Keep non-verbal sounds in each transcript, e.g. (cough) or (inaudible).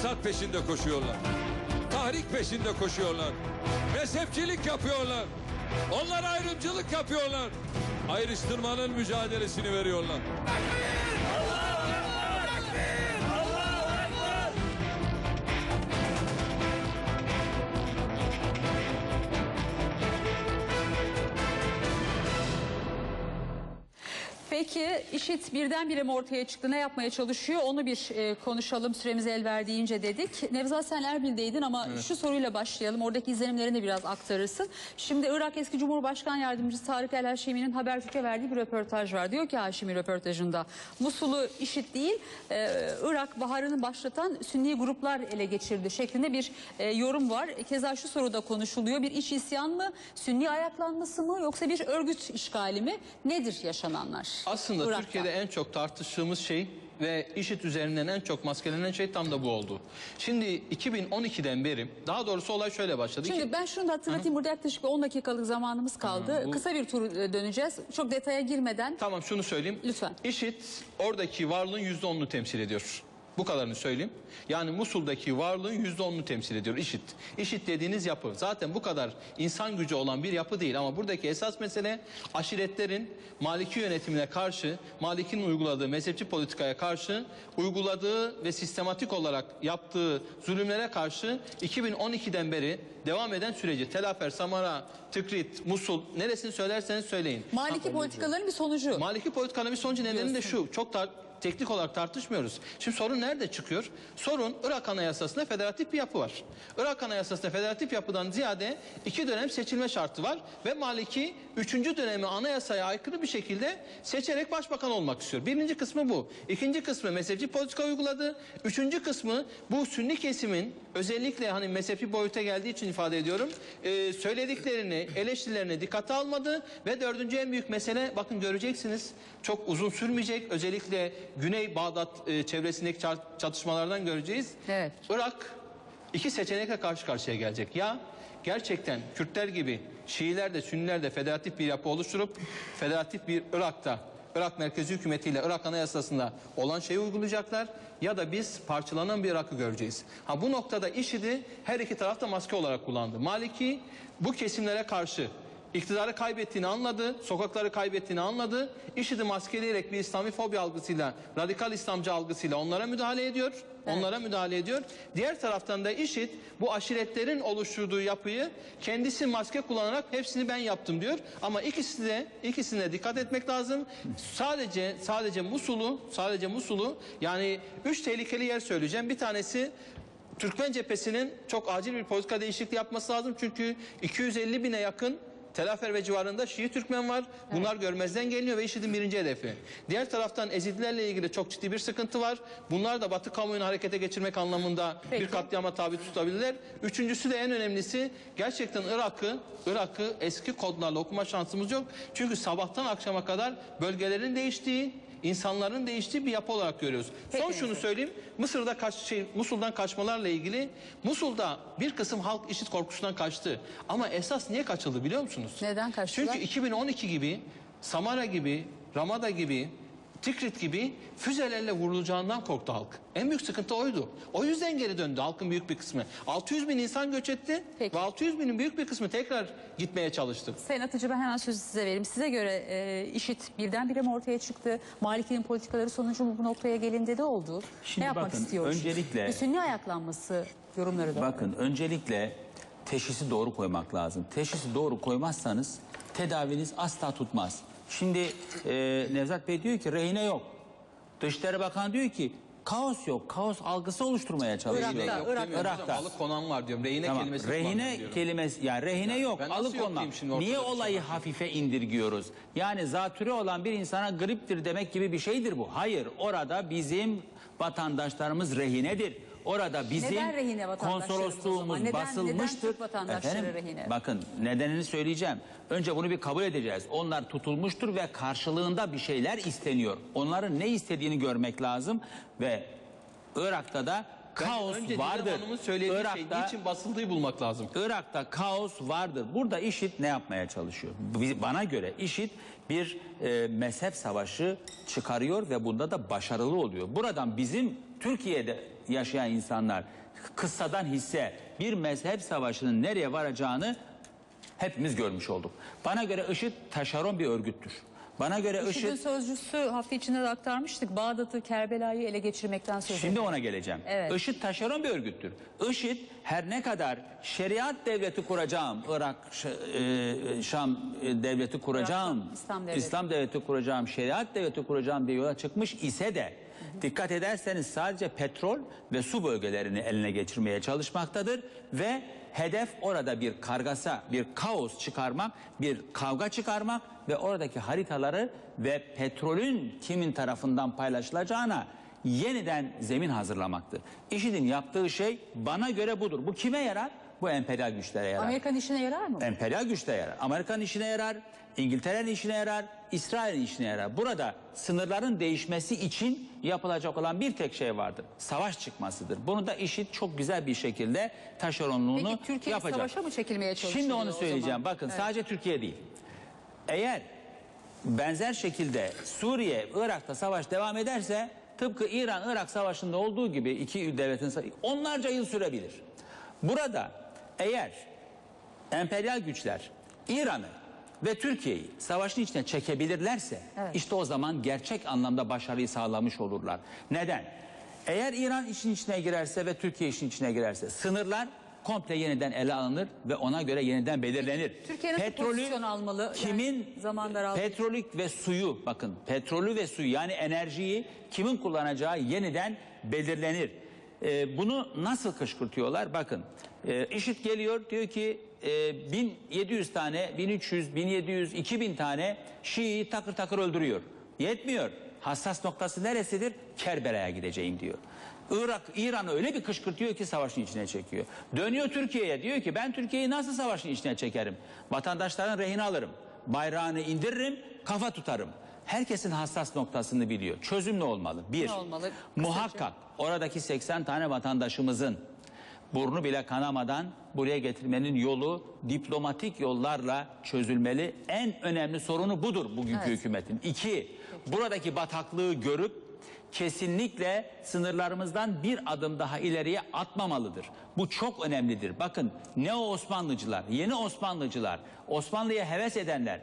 Fırsat peşinde koşuyorlar. Tahrik peşinde koşuyorlar. Mezhepçilik yapıyorlar. Onlar ayrımcılık yapıyorlar. Ayrıştırmanın mücadelesini veriyorlar. Peki IŞİD birdenbire mi ortaya çıktı? Ne yapmaya çalışıyor? Onu bir e, konuşalım süremiz el verdiğince dedik. Nevzat sen Erbil'deydin ama şu soruyla başlayalım. Oradaki izlenimlerini de biraz aktarırsın. Şimdi Irak eski Cumhurbaşkan Yardımcısı Tarık El Haşimi'nin Habertürk'e verdiği bir röportaj var. Diyor ki Haşimi röportajında Musul'u IŞİD değil e, Irak baharını başlatan Sünni gruplar ele geçirdi şeklinde bir e, yorum var. Keza şu soruda konuşuluyor. Bir iç isyan mı? Sünni ayaklanması mı? Yoksa bir örgüt işgali mi? Nedir yaşananlar? Aslında Irak'ta? Türkiye'de en çok tartıştığımız şey ve IŞİD üzerinden en çok maskelenen şey tam da bu oldu. Şimdi 2012'den beri daha doğrusu olay şöyle başladı. Şimdi İki- ben şunu da hatırlatayım. Burada yaklaşık bir 10 dakikalık zamanımız kaldı. bu- Kısa bir tur e, döneceğiz. Çok detaya girmeden. Tamam şunu söyleyeyim. Lütfen. IŞİD oradaki varlığın %10'unu temsil ediyor. Bu kadarını söyleyeyim. Yani Musul'daki varlığın %10'unu temsil ediyor IŞİD. IŞİD dediğiniz yapı zaten bu kadar insan gücü olan bir yapı değil. Ama buradaki esas mesele aşiretlerin Maliki yönetimine karşı, Malik'in uyguladığı mezhepçi politikaya karşı uyguladığı ve sistematik olarak yaptığı zulümlere karşı 2012'den beri devam eden süreci Telafer, Samara, Tikrit, Musul neresini söylerseniz söyleyin. Maliki politikaların bir sonucu. Maliki politikanın bir sonucu nedeni de şu. Çok tar- teknik olarak tartışmıyoruz. Şimdi sorun nerede çıkıyor? Sorun Irak Anayasası'nda federatif bir yapı var. Irak Anayasası'nda federatif yapıdan ziyade iki dönem seçilme şartı var ve Maliki üçüncü dönemi anayasaya aykırı bir şekilde seçerek başbakan olmak istiyor. Birinci kısmı bu. İkinci kısmı mezhepçi politika uyguladı. Üçüncü kısmı bu sünni kesimin özellikle hani mezhepi boyuta geldiği için ifade ediyorum. e, söylediklerini, eleştirilerini dikkate almadı ve dördüncü en büyük mesele bakın göreceksiniz çok uzun sürmeyecek. Özellikle Güney Bağdat e, çevresindeki çatışmalardan göreceğiz. Evet. Irak iki seçenekle karşı karşıya gelecek. Ya gerçekten Kürtler gibi Şiiler de Sünniler de federatif bir yapı oluşturup federatif bir Irak'ta Irak merkezi hükümetiyle Irak anayasasında olan şeyi uygulayacaklar ya da biz parçalanan bir Irak'ı göreceğiz. Ha bu noktada IŞİD'i her iki tarafta maske olarak kullandı. Maliki bu kesimlere karşı iktidarı kaybettiğini anladı, sokakları kaybettiğini anladı. IŞİD'i maskeleyerek bir İslami fobi algısıyla, radikal İslamcı algısıyla onlara müdahale ediyor. Onlara müdahale ediyor. Diğer taraftan da IŞİD bu aşiretlerin oluşturduğu yapıyı kendisi maske kullanarak hepsini ben yaptım diyor. Ama ikisi de ikisine dikkat etmek lazım. Sadece sadece Musul'u, sadece Musul'u yani üç tehlikeli yer söyleyeceğim. Bir tanesi Türkmen cephesinin çok acil bir politika değişikliği yapması lazım. Çünkü 250 bine yakın Telafer ve civarında Şii Türkmen var. Bunlar görmezden geliniyor ve IŞİD'in birinci hedefi. Diğer taraftan Ezidilerle ilgili çok ciddi bir sıkıntı var. Bunlar da Batı kamuoyunu harekete geçirmek anlamında Peki. bir katliama tabi tutabilirler. Üçüncüsü de en önemlisi gerçekten Irak'ı Irak'ı eski kodlarla okuma şansımız yok. Çünkü sabahtan akşama kadar bölgelerin değiştiği, insanların değiştiği bir yapı olarak görüyoruz. Peki. Son şunu söyleyeyim. Mısır'da kaç şey Musul'dan kaçmalarla ilgili Musul'da bir kısım halk IŞİD korkusundan kaçtı. Ama esas niye kaçıldı biliyor musunuz? Neden kaçtılar? Çünkü 2012 gibi Samara gibi, Ramada gibi, Tikrit gibi füzelerle vurulacağından korktu halk. En büyük sıkıntı oydu. O yüzden geri döndü halkın büyük bir kısmı. 600 bin insan göç etti Peki. ve 600 binin büyük bir kısmı tekrar gitmeye çalıştı. Sayın Atıcı ben hemen sözü size vereyim. Size göre e, IŞİD birdenbire mi ortaya çıktı? Maliki'nin politikaları sonucu mu bu noktaya gelindi de oldu? Şimdi ne yapmak bakın, istiyor? öncelikle- Bir sünni ayaklanması yorumları da. Bakın öncelikle teşhisi doğru koymak lazım. Teşhisi doğru koymazsanız tedaviniz asla tutmaz. Şimdi e, Nevzat Bey diyor ki rehine yok. Dışişleri Bakanı diyor ki kaos yok. Kaos algısı oluşturmaya çalışıyor. Irak'ta, Yok Irak'ta. Irak'ta. alıkonan var diyorum. Rehine Tamam, kelimesi rehine kelimesi yani rehine nasıl yok ortada Niye şey olayı var? hafife indirgiyoruz? Yani zatürre olan bir insana griptir demek gibi bir şeydir bu. Hayır orada bizim vatandaşlarımız rehinedir. Orada bizim Neden rehine vatandaşlarımız o zaman? konsolosluğumuz Neden- basılmıştır. neden Türk vatandaşları rehine? Bakın nedenini söyleyeceğim. Önce bunu bir kabul edeceğiz. Onlar tutulmuştur ve karşılığında bir şeyler isteniyor. Onların ne istediğini görmek lazım ve Irak'ta da kaos Önce Didem vardır. Hanım'ın söylediği şey Irak'ta, niçin basıldığı bulmak lazım. Irak'ta kaos vardır. Burada IŞİD ne yapmaya çalışıyor? Biz- Bana göre IŞİD bir e, mezhep savaşı çıkarıyor ve bunda da başarılı oluyor. Buradan bizim Türkiye'de yaşayan insanlar kıssadan hisse bir mezhep savaşının nereye varacağını hepimiz görmüş olduk. Bana göre IŞİD taşeron bir örgüttür. Bana göre IŞİD'in IŞİD sözcüsü hafta içinde de aktarmıştık. Bağdat'ı, Kerbela'yı ele geçirmekten söz Şimdi ona geleceğim. Evet. IŞİD taşeron bir örgüttür. IŞİD her ne kadar şeriat devleti kuracağım, Irak, e, Şam devleti kuracağım, Irak, İslam devleti. İslam devleti kuracağım, şeriat devleti kuracağım diye yola çıkmış ise de dikkat ederseniz sadece petrol ve su bölgelerini eline geçirmeye çalışmaktadır ve hedef orada bir kargasa, bir kaos çıkarmak, bir kavga çıkarmak ve oradaki haritaları ve petrolün kimin tarafından paylaşılacağına yeniden zemin hazırlamaktır. IŞİD'in yaptığı şey bana göre budur. Bu kime yarar? Bu emperyal güçlere yarar. Amerikan işine yarar mı? Emperyal güçte yarar. Amerikan işine yarar, İngiltere'nin işine yarar, İsrail'in işine yarar. Burada sınırların değişmesi için yapılacak olan bir tek şey vardır. Savaş çıkmasıdır. Bunu da IŞİD çok güzel bir şekilde taşeronluğunu Peki Türkiye yapacak. savaşa mı çekilmeye çalışıyor Şimdi onu söyleyeceğim. Bakın Evet. sadece Türkiye değil. Eğer benzer şekilde Suriye, Irak'ta savaş devam ederse tıpkı İran-Irak savaşında olduğu gibi iki devletin onlarca yıl sürebilir. Burada eğer emperyal güçler İran'ı ve Türkiye'yi savaşın içine çekebilirlerse Evet. işte o zaman gerçek anlamda başarıyı sağlamış olurlar. Neden? Eğer İran işin içine girerse ve Türkiye işin içine girerse sınırlar komple yeniden ele alınır ve ona göre yeniden belirlenir. Türkiye nasıl pozisyon almalı? Yani Kimin zaman daraldı. ve suyu bakın petrolü ve suyu yani enerjiyi kimin kullanacağı yeniden belirlenir. Ee, bunu nasıl kışkırtıyorlar? Bakın e, IŞİD geliyor diyor ki e, 1700 tane 1300 1700 2000 tane Şii'yi takır takır öldürüyor. Yetmiyor. Hassas noktası neresidir? Kerbela'ya gideceğim diyor. Irak, İran'ı öyle bir kışkırtıyor ki savaşın içine çekiyor. Dönüyor Türkiye'ye diyor ki ben Türkiye'yi nasıl savaşın içine çekerim? Vatandaşların rehini alırım. Bayrağını indiririm, kafa tutarım. Herkesin hassas noktasını biliyor. Çözüm ne olmalı? Bir, Ne olmalı? muhakkak oradaki 80 tane vatandaşımızın burnu bile kanamadan buraya getirmenin yolu diplomatik yollarla çözülmeli. En önemli sorunu budur bugünkü Evet. hükümetin. İki, buradaki bataklığı görüp kesinlikle sınırlarımızdan bir adım daha ileriye atmamalıdır. Bu çok önemlidir. Bakın ne Osmanlıcılar, yeni Osmanlıcılar, Osmanlı'ya heves edenler,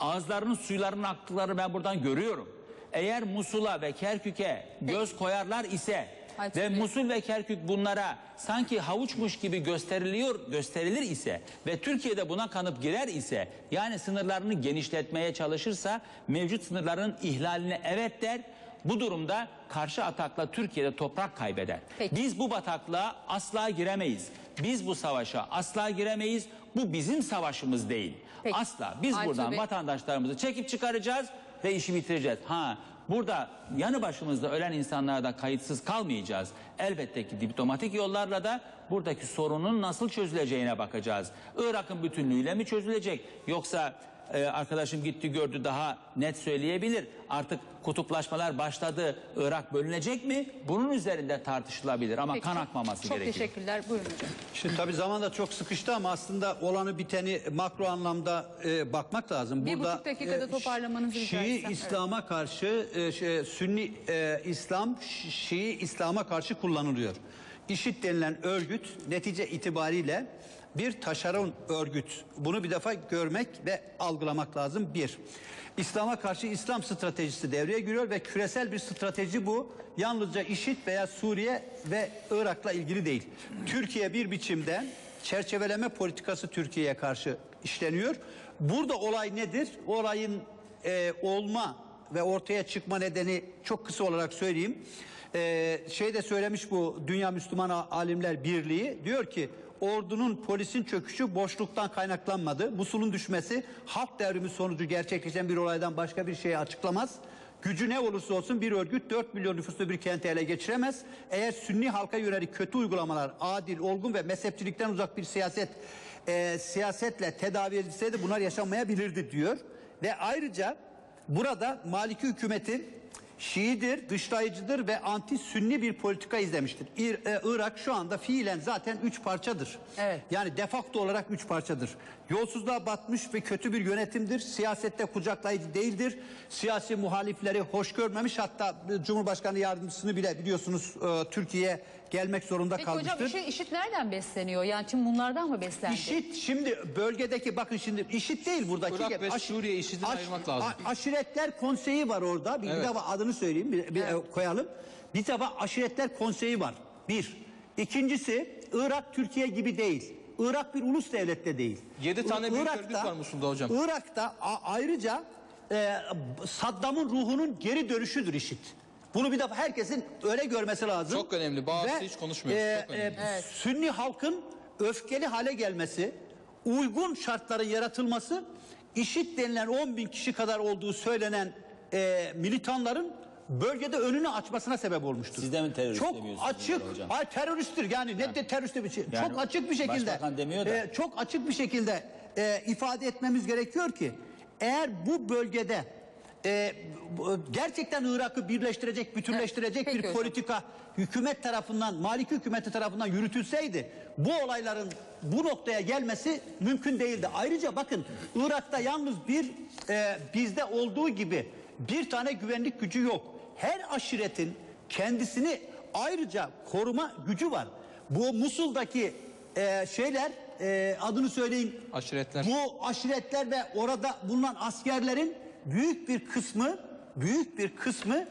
ağızlarının suylarının aktıklarını ben buradan görüyorum. Eğer Musul'a ve Kerkük'e göz koyarlar ise Aytun ve. Musul ve Kerkük bunlara sanki havuçmuş gibi gösteriliyor, gösterilir ise ve Türkiye'de buna kanıp girer ise yani sınırlarını genişletmeye çalışırsa mevcut sınırların ihlaline evet der. Bu durumda karşı atakla Türkiye'de toprak kaybeder. Peki. Biz bu bataklığa asla giremeyiz. Biz bu savaşa asla giremeyiz. Bu bizim savaşımız değil. Peki. Asla. Biz Aytun buradan Bey. vatandaşlarımızı çekip çıkaracağız ve işi bitireceğiz. Ha burada yanı başımızda ölen insanlara da kayıtsız kalmayacağız. Elbette ki diplomatik yollarla da buradaki sorunun nasıl çözüleceğine bakacağız. Irak'ın bütünlüğüyle mi çözülecek yoksa e, arkadaşım gitti gördü daha net söyleyebilir. Artık kutuplaşmalar başladı. Irak bölünecek mi? Bunun üzerinde tartışılabilir ama Peki, kan çok- akmaması Çok gerekiyor. teşekkürler. Buyurun hocam. Şimdi tabii zaman da çok sıkıştı ama aslında olanı biteni makro anlamda e, bakmak lazım. Bir buçuk dakikada e, toparlamanızı rica Şii İslam'a karşı e, şey, Sünni e, İslam Şii İslam'a karşı kullanılıyor. İşit denilen örgüt netice itibariyle bir taşeron örgüt. Bunu bir defa görmek ve algılamak lazım. Bir. İslam'a karşı İslam stratejisi devreye giriyor ve küresel bir strateji bu. Yalnızca IŞİD veya Suriye ve Irak'la ilgili değil. Türkiye bir biçimde çerçeveleme politikası Türkiye'ye karşı işleniyor. Burada olay nedir? Olayın e, olma ve ortaya çıkma nedeni çok kısa olarak söyleyeyim. E, şey de söylemiş bu Dünya Müslüman Alimler Birliği diyor ki ordunun polisin çöküşü boşluktan kaynaklanmadı. Musul'un düşmesi halk devrimi sonucu gerçekleşen bir olaydan başka bir şeyi açıklamaz. Gücü ne olursa olsun bir örgüt 4 milyon nüfuslu bir kenti ele geçiremez. Eğer Sünni halka yönelik kötü uygulamalar, adil, olgun ve mezhepçilikten uzak bir siyaset e, siyasetle tedavi edilseydi bunlar yaşanmayabilirdi diyor. Ve ayrıca burada Maliki hükümetin Şiidir, dışlayıcıdır ve anti-Sünni bir politika izlemiştir. İr- e, Irak şu anda fiilen zaten üç parçadır. Evet. Yani defakto olarak üç parçadır. Yolsuzluğa batmış ve kötü bir yönetimdir. Siyasette kucaklayıcı değildir. Siyasi muhalifleri hoş görmemiş. Hatta e, Cumhurbaşkanı yardımcısını bile biliyorsunuz e, Türkiye'ye gelmek zorunda Peki hocam kalmıştır. IŞİD, IŞİD nereden besleniyor? Yani tüm bunlardan mı beslendi? İşit şimdi bölgedeki bakın şimdi işit değil buradaki. Irak ve Suriye aş- ayırmak lazım. a- aşiretler konseyi var orada. Bir, bir Evet. defa adını söyleyeyim bir, bir, e, koyalım. Bir defa aşiretler konseyi var. Bir. İkincisi Irak Türkiye gibi değil. Irak bir ulus devlet de değil. Yedi tane büyük örgüt var Musul'da hocam. Irak'ta a- ayrıca e, Saddam'ın ruhunun geri dönüşüdür işit. Bunu bir defa herkesin öyle görmesi lazım. Çok önemli. Bazısı Ve, hiç konuşmuyor. Çok önemli. Sünni halkın öfkeli hale gelmesi, uygun şartların yaratılması, işit denilen 10 bin kişi kadar olduğu söylenen e, militanların bölgede önünü açmasına sebep olmuştur. Siz de mi terörist Çok açık, hocam? ay teröristtir yani ne de terörist bir şey. Yani çok açık bir şekilde. başbakan demiyor da. e, çok açık bir şekilde e, ifade etmemiz gerekiyor ki eğer bu bölgede e, bu- gerçekten Irak'ı birleştirecek, bütünleştirecek bir hocam. politika hükümet tarafından, Malik hükümeti tarafından yürütülseydi bu olayların bu noktaya gelmesi mümkün değildi. Ayrıca bakın Irak'ta yalnız bir e, bizde olduğu gibi bir tane güvenlik gücü yok. Her aşiretin kendisini ayrıca koruma gücü var. Bu Musul'daki e, şeyler e, adını söyleyeyim. Aşiretler. Bu aşiretler ve orada bulunan askerlerin büyük bir kısmı büyük bir kısmı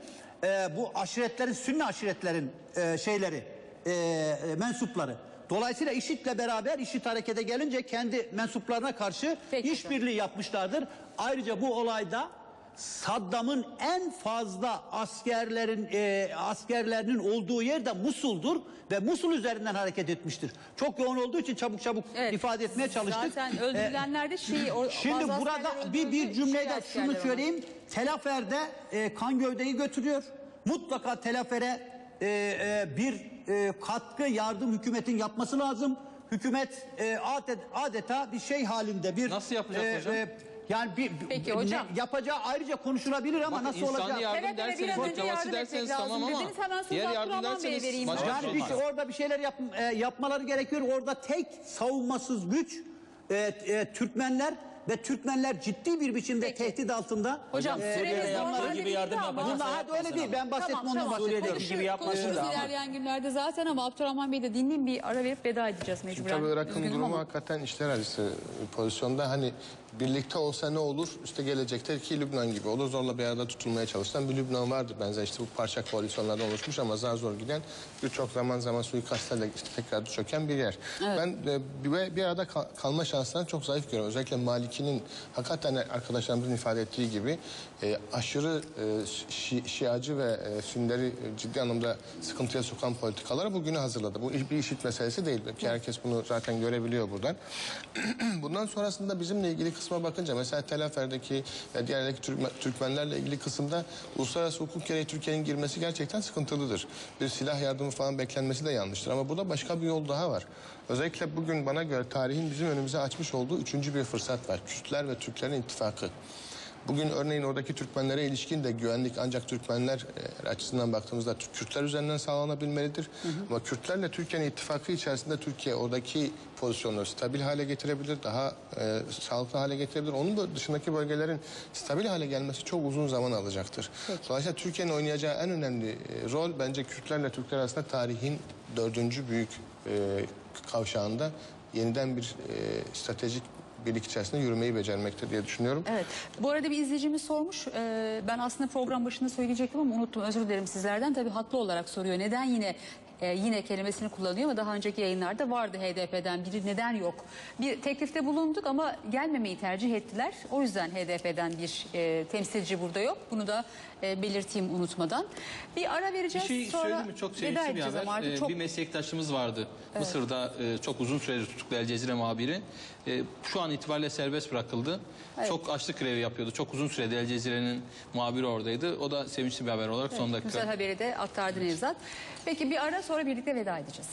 e, bu aşiretlerin Sünni aşiretlerin e, şeyleri e, e, mensupları. Dolayısıyla IŞİD'le beraber IŞİD harekete gelince kendi mensuplarına karşı Peki işbirliği yapmışlardır. Ayrıca bu olayda Saddam'ın en fazla askerlerin e, askerlerinin olduğu yer de Musul'dur ve Musul üzerinden hareket etmiştir. Çok yoğun olduğu için çabuk çabuk Evet. ifade etmeye çalıştık. Zaten E, öldürülenler de Şii. o- Şimdi burada bir, bir Şii askerler şunu ama. söyleyeyim. Telafer'de e, kan gövdeyi götürüyor. Mutlaka Telafer'e e, e, bir e, katkı yardım hükümetin yapması lazım. Hükümet e, adet, adeta bir şey halinde bir... Nasıl yapacak hocam? Yani bir, Peki ne- hocam. yapacağı ayrıca konuşulabilir ama Bakın nasıl insani olacak? yardım Evet, evet, derseniz, biraz önce yardım etmek derseniz lazım tamam ama dediniz. Hemen sözü diğer yardım Abdurrahman Bey'e derseniz vereyim. başka bir Yani şey bir olmaz. şey, orada bir şeyler yap, e, yapmaları gerekiyor. Orada tek savunmasız güç e, e, Türkmenler ve Türkmenler ciddi bir biçimde Peki. tehdit altında. Hocam E, süremiz normalde gibi yardım yapacaksa Bunda hadi öyle yapmasın değil. Ben bahsetme Tamam, ondan tamam. bahsetmiyorum. Gibi yapmasın da ilerleyen günlerde zaten ama Abdurrahman Bey de dinleyin bir ara verip veda edeceğiz mecburen. Tabii Irak'ın durumu ama. hakikaten işler acısı pozisyonda. Hani birlikte olsa ne olur? İşte gelecekte ki Lübnan gibi olur. Zorla bir arada tutulmaya çalışılan bir Lübnan vardı benzer işte bu parça koalisyonlardan oluşmuş ama zar zor giden birçok zaman zaman suikastlerle işte tekrar çöken bir yer. Ben e, bir, bir arada kal- kalma şanslarını çok zayıf görüyorum. Özellikle Maliki'nin hakikaten arkadaşlarımızın ifade ettiği gibi e, aşırı e, şi, şiacı ve e, Sünnileri e, ciddi anlamda sıkıntıya sokan politikaları bugünü hazırladı. Bu bir işit meselesi değil. Ki herkes bunu zaten görebiliyor buradan. (clears throat) Bundan sonrasında bizimle ilgili kısma bakınca mesela Tel Afer'deki ve diğerdeki Türkmen- Türkmenlerle ilgili kısımda uluslararası hukuk gereği Türkiye'nin girmesi gerçekten sıkıntılıdır. Bir silah yardımı falan beklenmesi de yanlıştır. Ama burada başka bir yol daha var. Özellikle bugün bana göre tarihin bizim önümüze açmış olduğu üçüncü bir fırsat var. Kürtler ve Türklerin ittifakı. Bugün örneğin oradaki Türkmenlere ilişkin de güvenlik ancak Türkmenler e, açısından baktığımızda Kürtler üzerinden sağlanabilmelidir. Ama Kürtlerle Türkiye'nin ittifakı içerisinde Türkiye oradaki pozisyonları stabil hale getirebilir, daha e, sağlıklı hale getirebilir. Onun da dışındaki bölgelerin stabil hale gelmesi çok uzun zaman alacaktır. Dolayısıyla Türkiye'nin oynayacağı en önemli e, rol bence Kürtlerle Türkler arasında tarihin dördüncü büyük e, kavşağında yeniden bir e, stratejik birlik içerisinde yürümeyi becermektir diye düşünüyorum. Evet. Bu arada bir izleyicimiz sormuş. Ee, ben aslında program başında söyleyecektim ama unuttum. Özür dilerim sizlerden. Tabii haklı olarak soruyor. Neden yine e, yine kelimesini kullanıyor ama daha önceki yayınlarda vardı HDP'den biri neden yok? Bir teklifte bulunduk ama gelmemeyi tercih ettiler. O yüzden HDP'den bir e, temsilci burada yok. Bunu da e, belirteyim unutmadan. Bir ara Bir vereceğiz. şey sonra söyleyeyim mi? Çok sevinçli bir haber. artık Ee, çok Bir meslektaşımız vardı. Mısır'da e, çok uzun süredir tutuklu El Cezire muhabiri. E, şu an itibariyle serbest bırakıldı. Çok açlık grevi yapıyordu. Çok uzun süredir El Cezire'nin muhabiri oradaydı. O da sevinçli bir haber olarak son dakika. güzel haberi de aktardı Nevzat. Peki bir ara sonra birlikte veda edeceğiz.